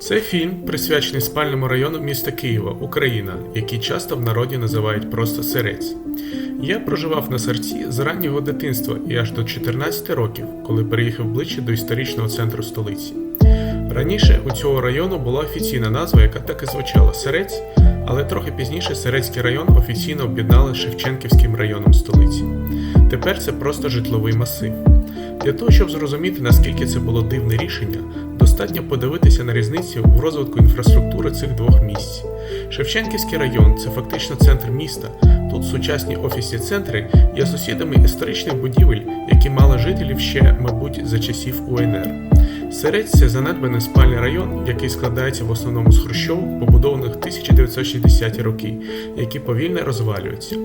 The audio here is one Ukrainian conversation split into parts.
Це фільм присвячений спальному району міста Києва, Україна, який часто в народі називають просто Сирець. Я проживав на серці з раннього дитинства і аж до 14 років, коли переїхав ближче до історичного центру столиці. Раніше у цього району була офіційна назва, яка так і звучала Сирець, але трохи пізніше Сирецький район офіційно об'єднали з Шевченківським районом столиці. Тепер це просто житловий масив. Для того, щоб зрозуміти, наскільки це було дивне рішення, достатньо подивитися на різницю в розвитку інфраструктури цих двох місць. Шевченківський район це фактично центр міста. Тут сучасні офісні центри є сусідами історичних будівель, які мали жителів ще, мабуть, за часів УНР. Серець це занедбаний спальний район, який складається в основному з хрущовок, побудованих 1960-ті роки, які повільно розвалюються.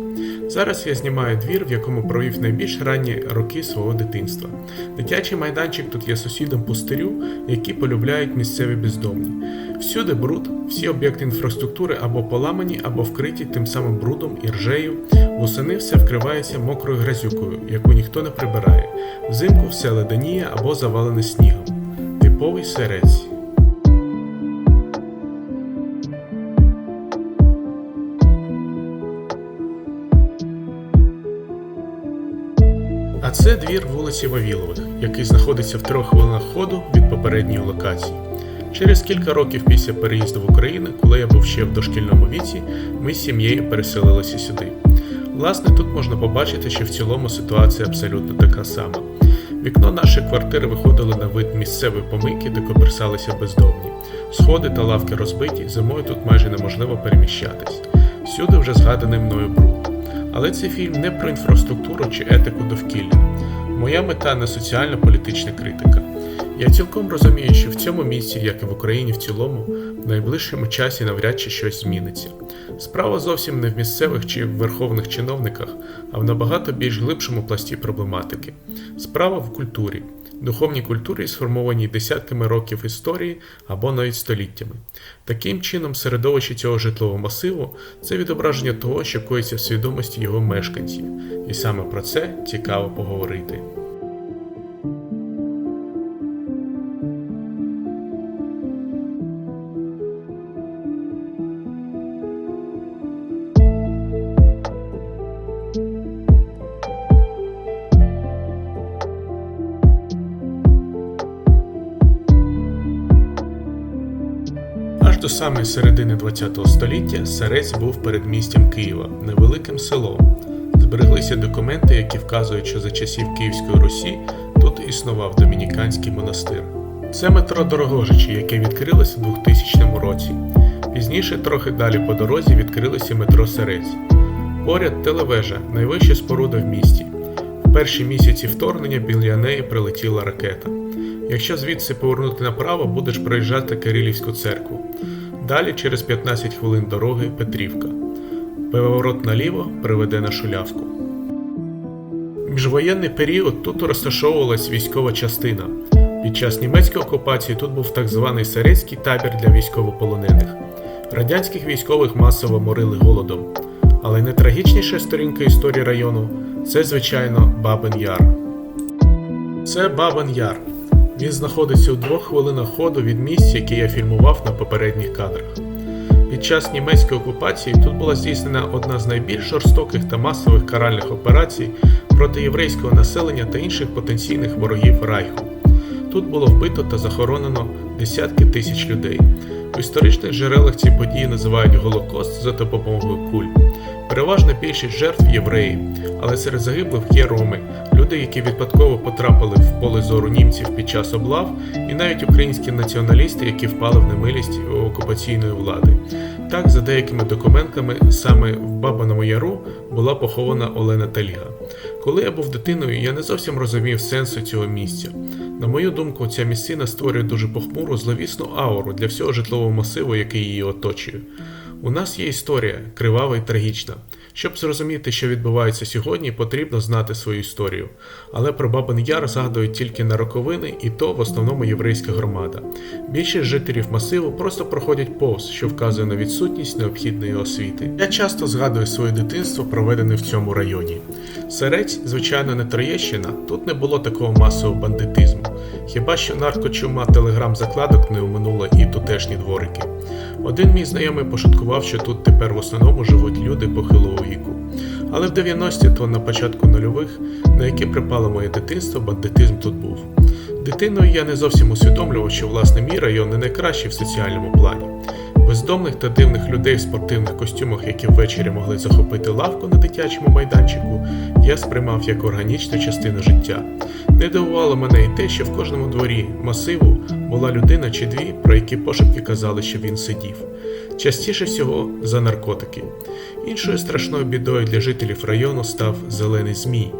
Зараз я знімаю двір, в якому провів найбільш ранні роки свого дитинства. Дитячий майданчик тут є сусідом пустирю, які полюбляють місцеві бездомні. Всюди бруд, всі об'єкти інфраструктури або поламані, або вкриті тим самим брудом і ржею. Восени все вкривається мокрою грязюкою, яку ніхто не прибирає. Взимку все леденіє або завалене снігом. Типовий серець. А це двір вулиці Вавілових, який знаходиться в трьох хвилинах ходу від попередньої локації. Через кілька років після переїзду в Україну, коли я був ще в дошкільному віці, ми з сім'єю переселилися сюди. Власне, тут можна побачити, що в цілому ситуація абсолютно така сама. Вікно нашої квартири виходило на вид місцевої помийки, де коперсалися бездомні. Сходи та лавки розбиті, зимою тут майже неможливо переміщатись. Всюди вже згаданий мною бруд. Але цей фільм не про інфраструктуру чи етику довкілля. Моя мета не соціально-політична критика. Я цілком розумію, що в цьому місці, як і в Україні в цілому, в найближчому часі навряд чи щось зміниться. Справа зовсім не в місцевих чи верховних чиновниках, а в набагато більш глибшому пласті проблематики. Справа в культурі, духовній культурі, сформованій десятками років історії або навіть століттями. Таким чином, середовище цього житлового масиву це відображення того, що коїться в свідомості його мешканців, і саме про це цікаво поговорити. До самої середини ХХ століття Сарець був передмістям Києва, невеликим селом. Збереглися документи, які вказують, що за часів Київської Русі тут існував домініканський монастир. Це метро Дорогожичі, яке відкрилося у 2000 році. Пізніше, трохи далі по дорозі, відкрилося метро Сарець. Поряд телевежа, найвища споруда в місті. В перші місяці вторгнення біля неї прилетіла ракета. Якщо звідси повернути направо, будеш проїжджати Кирилівську церкву. Далі, через 15 хвилин дороги, Петрівка. Поворот наліво приведе на шулявку. Міжвоєнний період тут розташовувалась військова частина. Під час німецької окупації тут був так званий Сарецький табір для військовополонених. Радянських військових масово морили голодом. Але найтрагічніша сторінка історії району це, звичайно, Бабин Яр. Це Бабин Яр. Він знаходиться у двох хвилинах ходу від місць, які я фільмував на попередніх кадрах. Під час німецької окупації тут була здійснена одна з найбільш жорстоких та масових каральних операцій проти єврейського населення та інших потенційних ворогів Райху. Тут було вбито та захоронено десятки тисяч людей. У історичних джерелах ці події називають Голокост за допомогою куль. Переважна більшість жертв євреї, але серед загиблих є роми, люди, які випадково потрапили в поле зору німців під час облав, і навіть українські націоналісти, які впали в немилість окупаційної влади. Так, за деякими документами, саме в Бабаному Яру була похована Олена Таліга. Коли я був дитиною, я не зовсім розумів сенсу цього місця. На мою думку, ця місцина створює дуже похмуру, зловісну ауру для всього житлового масиву, який її оточує. У нас є історія, кривава і трагічна. Щоб зрозуміти, що відбувається сьогодні, потрібно знати свою історію. Але про Бабин Яр згадують тільки на роковини, і то в основному єврейська громада. Більшість жителів масиву просто проходять повз, що вказує на відсутність необхідної освіти. Я часто згадую своє дитинство, проведене в цьому районі. Серець, звичайно, не Троєщина, тут не було такого масового бандитизму. Хіба що наркочума телеграм-закладок не оминула і тутешні дворики. Один мій знайомий пошуткував, що тут тепер в основному живуть люди похилого віку. Але в 90-ті, то на початку нульових, на які припало моє дитинство, бандитизм тут був. Дитиною я не зовсім усвідомлював, що власне мій район не найкращий в соціальному плані. Бездомних та дивних людей в спортивних костюмах, які ввечері могли захопити лавку на дитячому майданчику, я сприймав як органічну частину життя. Не дивувало мене і те, що в кожному дворі масиву була людина чи дві, про які пошепки казали, що він сидів. Частіше всього за наркотики. Іншою страшною бідою для жителів району став зелений змій.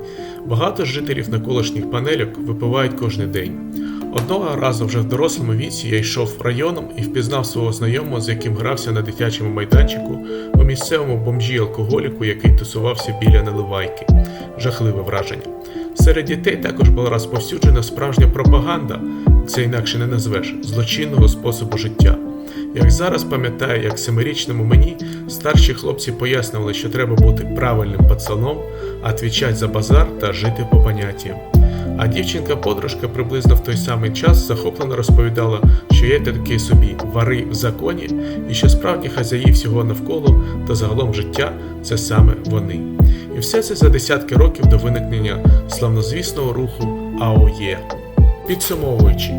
Багато жителів навколишніх панельок випивають кожен день. Одного разу вже в дорослому віці я йшов районом і впізнав свого знайомого, з яким грався на дитячому майданчику у місцевому бомжі алкоголіку, який тусувався біля наливайки. Жахливе враження. Серед дітей також була розповсюджена справжня пропаганда, це інакше не назвеш, злочинного способу життя. Як зараз пам'ятаю, як семирічному мені старші хлопці пояснювали, що треба бути правильним пацаном, відвічати за базар та жити по поняттям. А дівчинка-подружка приблизно в той самий час захоплено розповідала, що є такий собі вари в законі, і що справді хазяї всього навколо та загалом життя це саме вони. І все це за десятки років до виникнення славнозвісного руху АОЄ. Підсумовуючи,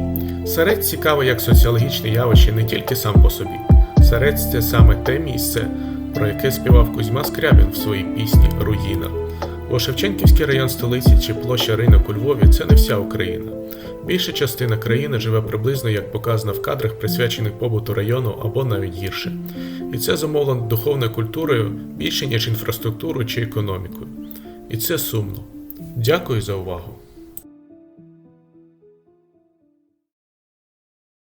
Сарець цікавий як соціологічне явище не тільки сам по собі. Сарець це саме те місце, про яке співав Кузьма Скрябін в своїй пісні Руїна. Бо Шевченківський район столиці чи площа ринок у Львові це не вся Україна. Більша частина країни живе приблизно як показано в кадрах, присвячених побуту району або навіть гірше. І це зумовлено духовною культурою більше, ніж інфраструктурою чи економікою. І це сумно. Дякую за увагу.